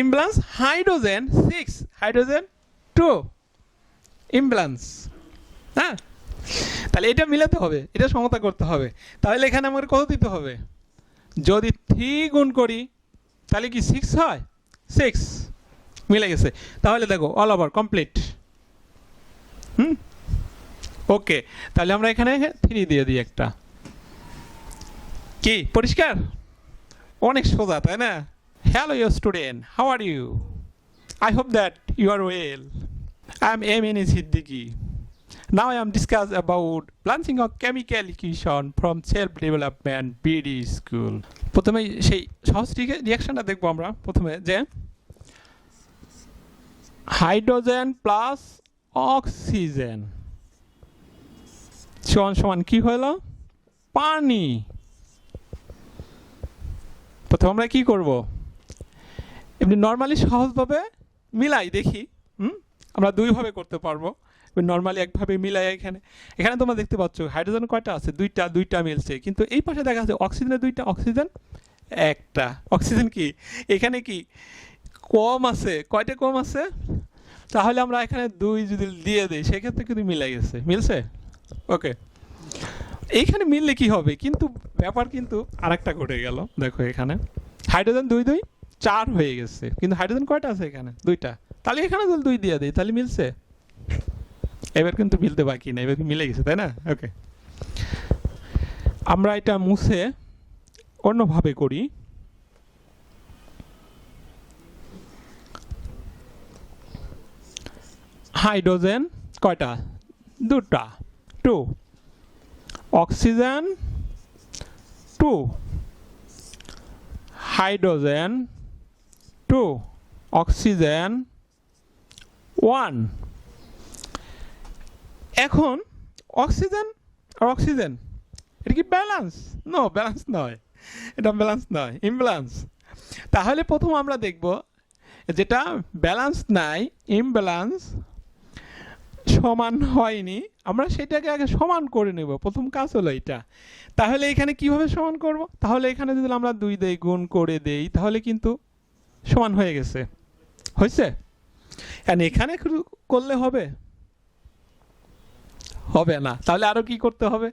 Imbalance hydrogen six hydrogen two imbalance হ্যাঁ? তাহলে এটা মিলাতে হবে, এটা সমতা করতে হবে। তাহলে এখানে আমাকে কত দিতে হবে? যদি থ্রি গুণ করি, তাহলে কি সিক্স হয়? সিক্স মিলে গেছে। তাহলে দেখো all over complete hmm? Okay, তাহলে আমরা এখানে থ্রি দিয়ে দিই একটা। কি, পরিষ্কার? অনেক সোজা, তাই না? Your student how are you I hope that you are well I am M N Siddiqui Now I am discuss about branching of chemical equation from self development BD school. প্রথমে সেই সহজ রিয়াকশনটা দেখব আমরা। প্রথমে যে হাইড্রোজেন প্লাস অক্সিজেন সমান সমান কি হলো পানি। প্রথমে আমরা কি করব? এমনি নর্মালি সহজভাবে মিলাই দেখি, হুম? আমরা দুইভাবে করতে পারব। নর্মালি একভাবে মিলাই এখানে। এখানে তোমরা দেখতে পাচ্ছ হাইড্রোজেন কয়টা আছে? দুইটা দুইটা মিলছে। কিন্তু এই পাশে দেখা যাচ্ছে অক্সিজেনের দুইটা অক্সিজেন একটা। অক্সিজেন কি? এখানে কি কম আছে? কয়টা কম আছে? তাহলে আমরা এখানে দুই যদি দিয়ে দিই, সেক্ষেত্রে কিন্তু মিলাই গেছে। মিলছে? ওকে। এইখানে মিললে কি হবে? কিন্তু ব্যাপার কিন্তু আরেকটা ঘটে গেল। দেখো এখানে। হাইড্রোজেন দুই দুই। চার হয়ে গেছে। কিন্তু হাইড্রোজেন কয়টা আছে এখানে? দুইটা। তাহলে এখানে যদি দুই দিয়ে দিই, তাহলে মিলছে? এবার কিন্তু মিলতে বাকি না এবার মিলে গেছে, তাই না? ওকে আমরা এটা মুছে অন্যভাবে করি। হাইড্রোজেন কয়টা? দুটা। Two. Oxygen. Two. Hydrogen. Two oxygen one এখন অক্সিজেন আর অক্সিজেন এটা কি ব্যালেন্স নো ব্যালেন্স নয়। এটা ব্যালেন্স নয় ইমব্যালেন্স তাহলে প্রথম আমরা দেখব যেটা ব্যালেন্স নাই ইমব্যালেন্স সমান হয়নি। আমরা সেটাকে আগে সমান করে নেব, প্রথম কাজ হলো এটা। তাহলে এখানে কীভাবে সমান করব? তাহলে এখানে যদি আমরা দুই দেই গুণ করে দেই, তাহলে কিন্তু সমান হয়ে গেছে। হয়েছে? আর এখানে করলে হবে? হবে না। তাহলে আরও কি করতে হবে?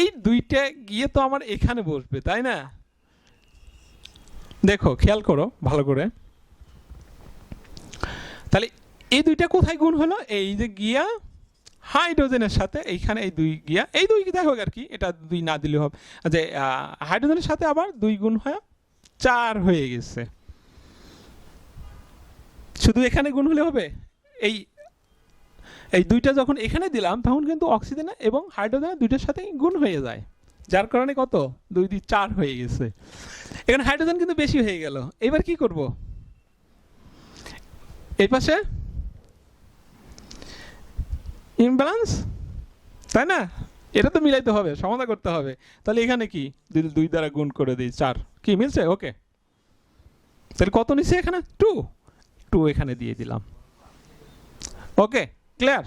এই দুইটা গিয়ে তো আমার এখানে বসবে, তাই না? দেখো, খেয়াল করো ভালো করে। তাহলে এই দুইটা কোথায় গুণ হলো? এই যে গিয়া হাইড্রোজেনের সাথে, এইখানে এই দুই গিয়া, এই দুই দেখো আর কি, এটা দুই না দিলে হবে। যে হাইড্রোজেনের সাথে আবার দুই গুণ হয়ে চার হয়ে গেছে। শুধু এখানে গুণ হলে হবে? এই এই দুইটা যখন এখানে দিলাম, তখন কিন্তু অক্সিজেন এবং হাইড্রোজেন দুইটার সাথে গুণ হয়ে যায়। যার কারণে কত? দুই দুই চার হয়ে গেছে। এখানে হাইড্রোজেন কিন্তু বেশি হয়ে গেল। এবার কি করব? এই পাশে? ইমব্যালেন্স? তাই না? এটা তো মিলাইতে হবে, সমাধান করতে হবে। তাহলে এখানে কি? দুই দুই দ্বারা গুণ করে দিই চার। কি, মিলছে? ওকে। তাহলে কত নিচ্ছে এখানে? টু। টু এখানে দিয়ে দিলাম। ওকে ক্লিয়ার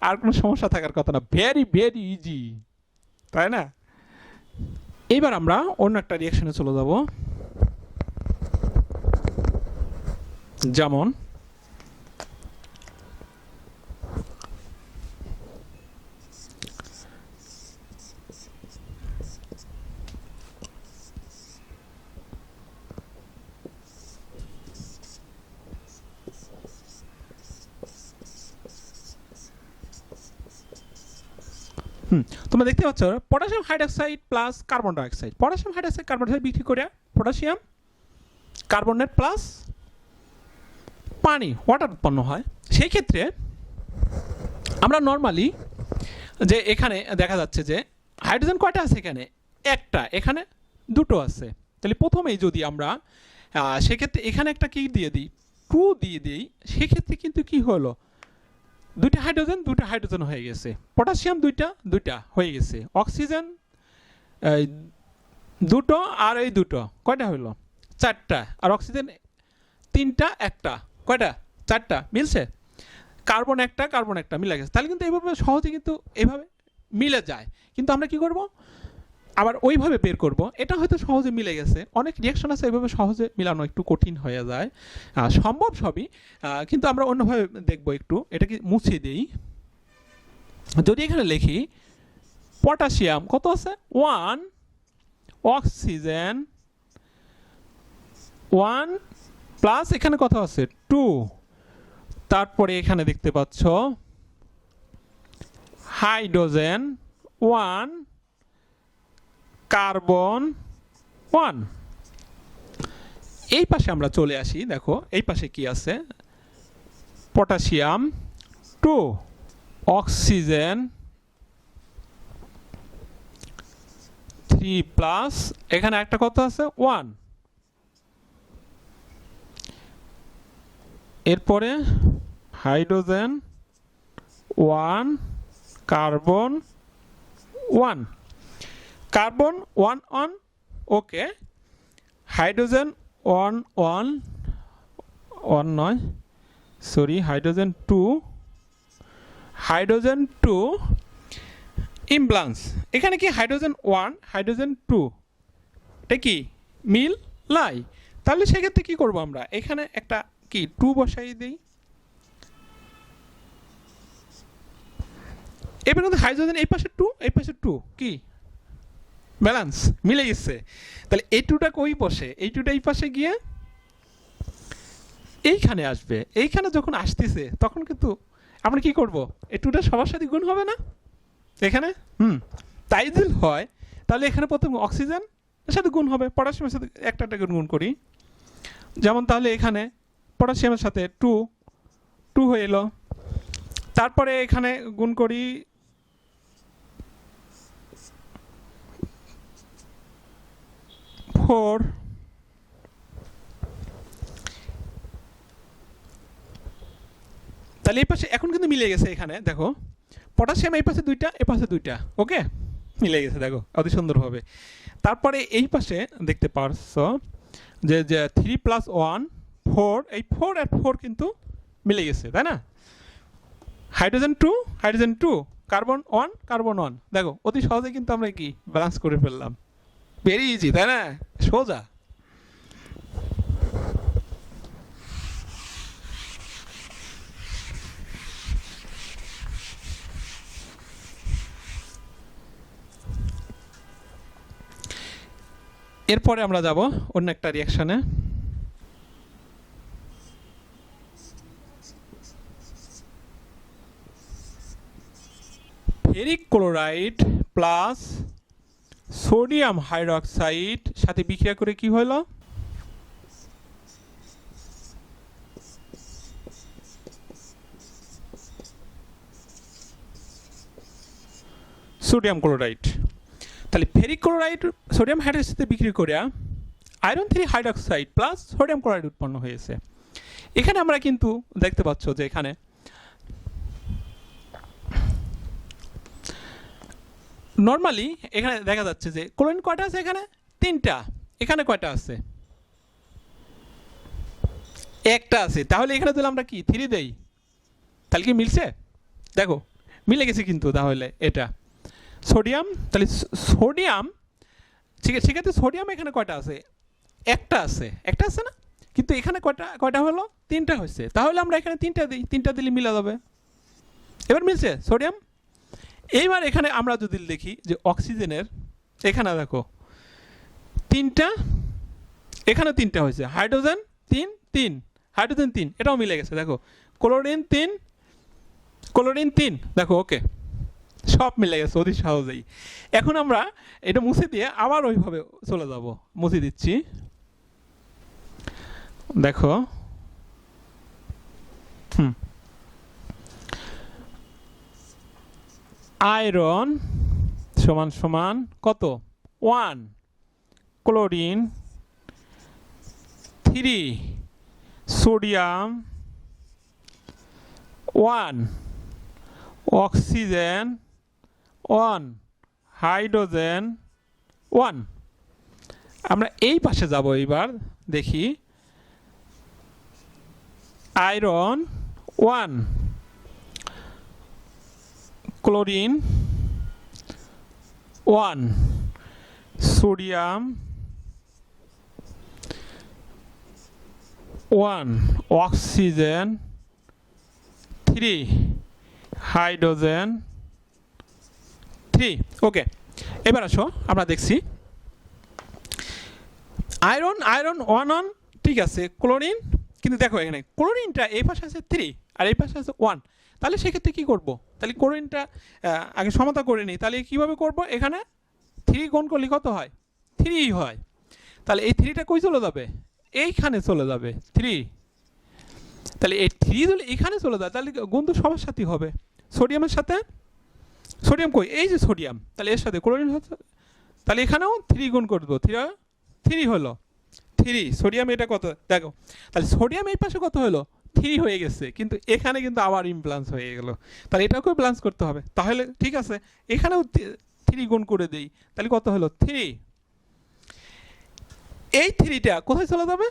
আর কোনো সমস্যা থাকার কথা না। ভেরি ভেরি ইজি তাই না? এবার আমরা অন্য একটা রিয়াকশনে চলে যাব। যেমন পাচ্ছ potassium hydroxide plus carbon dioxide. Potassium hydroxide carbon dioxide বিক্রি করে পটাশিয়াম কার্বনেট প্লাস পানি ওয়াটার উৎপন্ন হয়। সেই ক্ষেত্রে আমরা নর্মালি যে এখানে দেখা যাচ্ছে যে হাইড্রোজেন কয়টা আছে এখানে? একটা। এখানে দুটো আছে। তাহলে প্রথমেই যদি আমরা সেক্ষেত্রে এখানে একটা কি দিয়ে দিই? টু দিয়ে দিই। সেক্ষেত্রে কিন্তু কি হলো? দুইটা হাইড্রোজেন দুইটা হাইড্রোজেন হয়ে গেছে। পটাশিয়াম দুইটা দুইটা হয়ে গেছে। অক্সিজেন দুটো আর এই দুটো, কয়টা হইল? চারটা। আর অক্সিজেন তিনটা, একটা। কয়টা? চারটা। মিলছে? কার্বন একটা কার্বন একটা, মিলে গেছে। তাহলে কিন্তু এইভাবে সহজে কিন্তু এভাবে মিলে যায়। কিন্তু আমরা কি করব? আবার ওইভাবে বের করব। এটা হয়তো সহজে মিলে গেছে। অনেক রিয়াকশন আছে এইভাবে সহজে মিলানো একটু কঠিন হয়ে যায়। সম্ভব সবই। কিন্তু আমরা অন্যভাবে দেখব একটু। এটাকে মুছে দেই। যদি এখানে লিখি, পটাশিয়াম কত আছে? ওয়ান। অক্সিজেন। ওয়ান প্লাস এখানে কত আছে? টু। তারপরে এখানে দেখতে পাচ্ছ, হাইড্রোজেন। One carbon one. এই পাশে আমরা চলে আসি, দেখো, এই পাশে কি আছে? Potassium two. Oxygen three plus, এখানে একটা কত আছে? ওয়ান। এরপরে hydrogen one, carbon one. Carbon one on, okay, hydrogen one one one নয়, sorry, hydrogen two hydrogen two, imbalance, এখানে কি হাইড্রোজেন ওয়ান, হাইড্রোজেন টু, এটা কি মিল? লাই তাহলে সেক্ষেত্রে কি করব আমরা? এখানে একটা কি, টু বসাই দিই। এবার কিন্তু হাইড্রোজেন এই পাশে টু, এই পাশে টু, কি? ব্যালেন্স মিলে গেছে। তাহলে এই টুটা কই বসে? এই টুটা এই পাশে গিয়ে এইখানে আসবে। এইখানে যখন আসতেছে, তখন কিন্তু আমরা কি করব? এই টুটা সবার সাথে গুণ হবে না? এখানে? হুম। তাই যদি হয়, তাহলে এখানে প্রথম অক্সিজেন এর সাথে গুণ হবে। পটাশিয়ামের সাথে একটা একটা গুণ করি। যেমন তাহলে এখানে পটাশিয়ামের সাথে টু টু হয়ে এলো। তারপরে এখানে গুণ করি ফোর তাহলে এই পাশে এখন কিন্তু মিলে গেছে এখানে, দেখো। পটাশিয়াম এই পাশে দুইটা এই পাশে দুইটা, ওকে? মিলে গেছে, দেখো, অতি সুন্দরভাবে। তারপরে এই পাশে দেখতে পারছ যে যে থ্রি প্লাস ওয়ান ফোর এই ফোর আর ফোর কিন্তু মিলে গেছে, তাই না? Hydrogen two hydrogen two carbon one carbon one দেখো, অতি সহজে কিন্তু আমরা কি ব্যালেন্স করে ফেললাম। ইজি তাই না? সোজা। এরপরে আমরা যাব অন্য একটা রিয়াকশনে ferric chloride plus sodium hydroxide সাথে বিক্রিয়া করে কি হলো? Sodium chloride. তাহলে ফেরিক ক্লোরাইড সোডিয়াম হাইড্রোক্সাইড সাথে বিক্রি করে iron three hydroxide plus sodium chloride উৎপন্ন হয়েছে। এখানে আমরা কিন্তু দেখতে পাচ্ছ যে এখানে নর্মালি এখানে দেখা যাচ্ছে যে ক্লোরিন কয়টা আছে এখানে? তিনটা। এখানে কয়টা আছে? একটা আছে। তাহলে এখানে তাহলে আমরা কি? থ্রি দেই। তাহলে কি মিলছে? দেখো, মিলে গেছে কিন্তু তাহলে এটা। সোডিয়াম তাহলে সোডিয়াম ঠিক আছে সেক্ষেত্রে সোডিয়াম এখানে কয়টা আছে? একটা আছে। একটা আছে না? কিন্তু এখানে কয়টা কয়টা হলো? তিনটা হয়েছে। তাহলে আমরা এখানে তিনটা দিই। তিনটা দিলে মিলা যাবে। এবার মিলছে? সোডিয়াম এইবার এখানে আমরা যদি দেখি যে অক্সিজেনের, এখানে দেখো, তিনটা, এখানে তিনটা হয়েছে। হাইড্রোজেন তিন তিন। হাইড্রোজেন তিন, এটাও মিলে গেছে, দেখো। ক্লোরিন তিন ক্লোরিন তিন, দেখো, ওকে। সব মিলে গেছে, অতি সহজেই। এখন আমরা এটা মুছে দিয়ে আবার ওইভাবে চলে যাব। মুছে দিচ্ছি। দেখো। হুম। আয়রন সমান সমান কত? One. Chlorine three. Sodium one. Oxygen one. Hydrogen one. আমরা এই পাশে যাব এবার দেখি। Iron one. Chlorine one, sodium one, oxygen three, hydrogen three. Okay, এবার আসো, আমরা দেখছি। আয়রন আয়রন ওয়ান অন ঠিক আছে, ক্লোরিন, কিন্তু দেখো এখানে, ক্লোরিনটা এই পাশে আছে থ্রি, আর এই পাশে আছে ওয়ান। তাহলে সেক্ষেত্রে কী করব? তাহলে ক্লোরিনটা আহ, আগে সমতা করে নিই। তাহলে কীভাবে করব? এখানে থ্রি গুণ করলে কত হয়? থ্রি হয়। তাহলে এই থ্রিটা কই চলে যাবে? এইখানে চলে যাবে থ্রি তাহলে এই থ্রি যদি এখানে চলে যায় তাহলে গুণ তো সবার সাথেই হবে। সোডিয়ামের সাথে? সোডিয়াম কই? এই যে সোডিয়াম তাহলে এর সাথে ক্লোরিন তাহলে এখানেও থ্রি গুণ করে দেবো থ্রি থ্রি হলো। থ্রি সোডিয়াম এটা কত? দেখো। তাহলে সোডিয়াম এই পাশে কত হলো? থ্রি হয়ে গেছে। কিন্তু এখানে কিন্তু আবার ইমপ্লান্স হয়ে গেল। তাহলে এটাকেও ব্যালেন্স করতে হবে। তাহলে ঠিক আছে, এখানেও থ্রি গুণ করে দেই। তাহলে কত হলো? থ্রি এই থ্রিটা কোথায় চলে যাবে?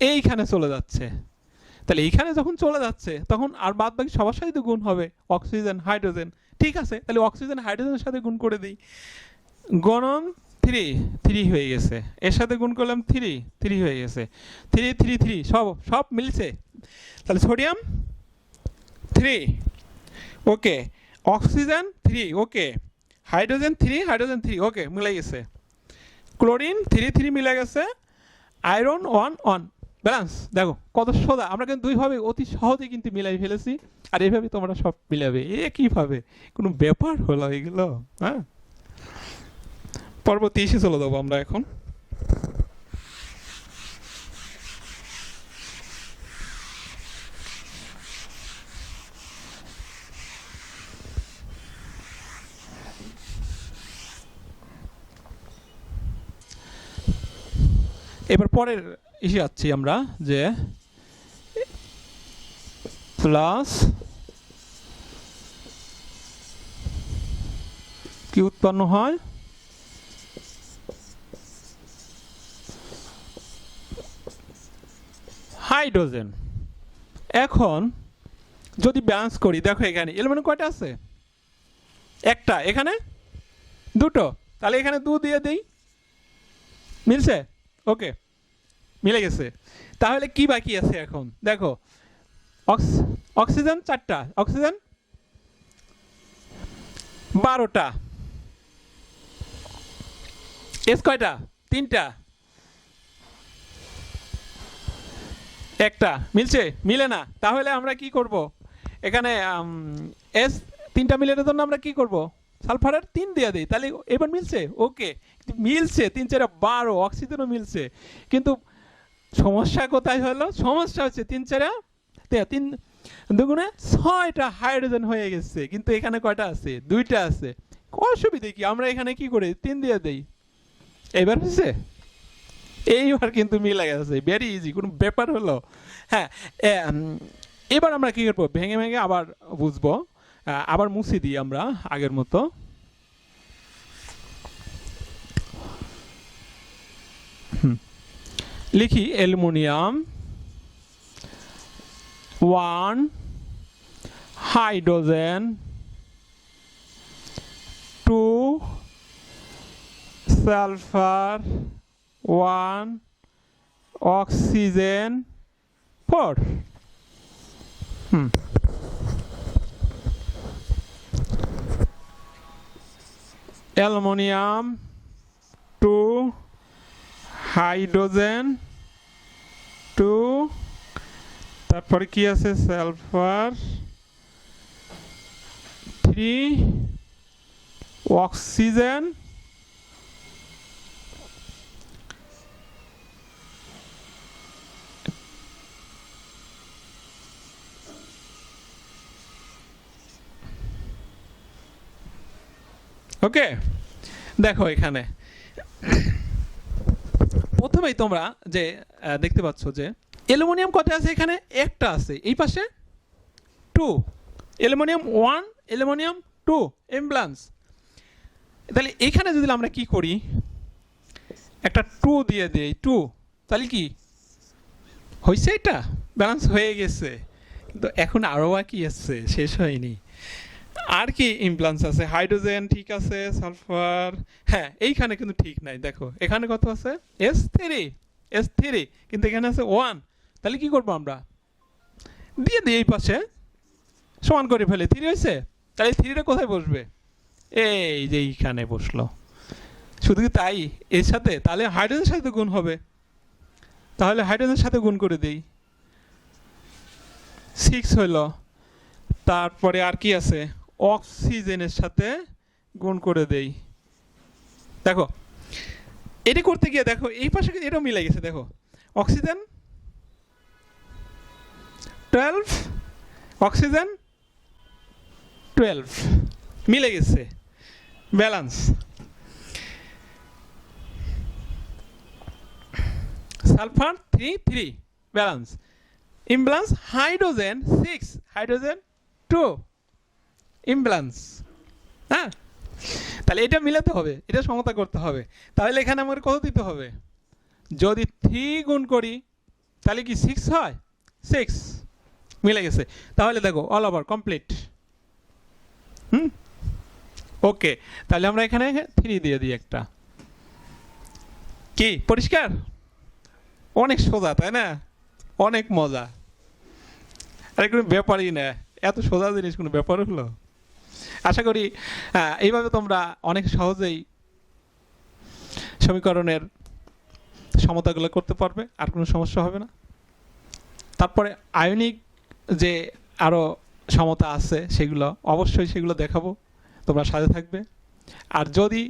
এইখানে চলে যাচ্ছে। তাহলে এইখানে যখন চলে যাচ্ছে, তখন আর বাদ বাকি সবার সাথে গুণ হবে। অক্সিজেন হাইড্রোজেন ঠিক আছে, তাহলে অক্সিজেন হাইড্রোজেনের সাথে গুণ করে দিই। গণন থ্রি থ্রি হয়ে গেছে। এর সাথে গুণ করলাম থ্রি থ্রি হয়ে গেছে। থ্রি থ্রি থ্রি, সব সব মিলছে? তাহলে sodium three, okay. Oxygen three, okay. Hydrogen three hydrogen three, okay, মিলে গেছে। ক্লোরিন থ্রি থ্রি মিলে গেছে। Iron one one. ব্যালেন্স, দেখো, কত সোজা। আমরা কিন্তু দুইভাবে অতি সহজে কিন্তু মিলাই ফেলেছি। আর এইভাবে তোমরা সব মিলাবে। এ কীভাবে? কোনো ব্যাপার হলো এগুলো? হ্যাঁ? পরবর্তী ইস্যু চলে যাব আমরা এখন। এবার পরের ইস্যু যাচ্ছি আমরা যে প্লাস কি উৎপন্ন হয়? হাইড্রোজেন। এখন যদি ব্যালেন্স করি, দেখো এখানে এলিমেন্ট কয়টা আছে? একটা, এখানে? দুটো। তাহলে এখানে দু দিয়ে দিই। মিলছে? ওকে মিলে গেছে। তাহলে কি বাকি আছে এখন? দেখো, অক্স, অক্সিজেন চারটা। অক্সিজেন বারোটা। এস কয়টা? তিনটা। একটা। মিলছে? মিলে না। তাহলে আমরা কি করব? এখানে এস তিনটা মিলের জন্য আমরা কি করব? সালফারের তিন দিয়ে দিই। তাহলে এবার মিলছে? ওকে মিলছে, তিন চারে বারো, অক্সিজেনও মিলছে। কিন্তু সমস্যা কোথায় হলো? সমস্যা হচ্ছে তিন চারে তিন দুগুণে ছয়টা হাইড্রোজেন হয়ে গেছে। কিন্তু এখানে কয়টা আছে? দুইটা আছে। অসুবিধে কি? আমরা এখানে কি করি? তিন দিয়ে দেই। এবার হচ্ছে এইবার কিন্তু মিলে গেছে। ভেরি ইজি কোনো ব্যাপার হলো? হ্যাঁ এবার আমরা কি করব? ভেঙে ভেঙে আবার বুঝব। আবার মুছে দিই আমরা আগের মতো। লিখি aluminium one hydrogen two sulphur one oxygen four hmm. Aluminium two hydrogen two. তারপরে কি আছে? Sulphur three. Oxygen okay? দেখো এখানে। প্রথমেই তোমরা যে দেখতে পাচ্ছ যে, অ্যালুমিনিয়াম কত আছে এখানে? একটা আছে। এই পাশে? Two aluminium one aluminium two imbalance তাহলে এখানে যদি আমরা কি করি? একটা টু দিয়ে দিই। টু তাহলে কি? হয়েছে এটা? ব্যালেন্স হয়ে গেছে। কিন্তু এখন আরও বাকি আছে। শেষ হয়নি। আর কি ইমপ্লান্স আছে? হাইড্রোজেন ঠিক আছে সালফার হ্যাঁ এইখানে কিন্তু ঠিক নাই, দেখো। এখানে কত আছে? এস থ্রি এস থ্রি কিন্তু এখানে আছে ওয়ান তাহলে কি করব আমরা? দিয়ে দিই এই পাশে। সমান করে ফেলে। থ্রি হয়েছে? তাহলে থ্রিটা কোথায় বসবে? এই যে এইখানে বসল। শুধু কি তাই? এর সাথে? তাহলে হাইড্রোজেনের সাথে গুণ হবে। তাহলে হাইড্রোজেনের সাথে গুণ করে দিই। সিক্স হইল তারপরে আর কি আছে? অক্সিজেনের সাথে গুণ করে দেই। দেখো, এটা করতে গিয়ে দেখো, এই পাশে এটাও মিলে গেছে, দেখো। অক্সিজেন, টুয়েলভ অক্সিজেন, টুয়েলভ, মিলে গেছে। Balance. Sulphur three three, balance. Imbalance, hydrogen, six, hydrogen, two. Imbalance হ্যাঁ? তাহলে এটা মিলাতে হবে, এটা সমতা করতে হবে। তাহলে এখানে আমাকে কত দিতে হবে? যদি থ্রি গুণ করি, তাহলে কি সিক্স হয়? সিক্স মিলে গেছে। তাহলে দেখো all over complete hmm? Okay তাহলে আমরা এখানে থ্রি দিয়ে দিই একটা। কি, পরিষ্কার? অনেক সোজা, তাই না? অনেক মজা। আরে কোনো ব্যাপারই না, এত সোজা জিনিস কোনো ব্যাপার হলো? আশা করি এইভাবে তোমরা অনেক সহজেই সমীকরণের সমতাগুলো করতে পারবে, আর কোনো সমস্যা হবে না। তারপরে আয়নিক যে আরও সমতা আছে, সেগুলো অবশ্যই সেগুলো দেখাবো, তোমরা সাথে থাকবে। আর যদি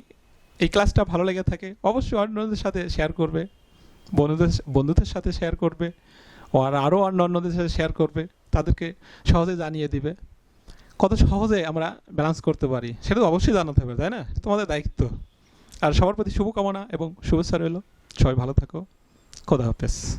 এই ক্লাসটা ভালো লেগে থাকে, অবশ্যই অন্যদের সাথে শেয়ার করবে, বন্ধুদের বন্ধুদের সাথে শেয়ার করবে, আর আরও অন্য অন্যদের সাথে শেয়ার করবে, তাদেরকে সহজে জানিয়ে দিবে। কত সহজে আমরা ব্যালেন্স করতে পারি, সেটা তো অবশ্যই জানাতে হবে, তাই না? তোমাদের দায়িত্ব। আর সবার প্রতি শুভকামনা এবং শুভেচ্ছা রইল। সবাই ভালো থাকো। খোদা হাফেজ।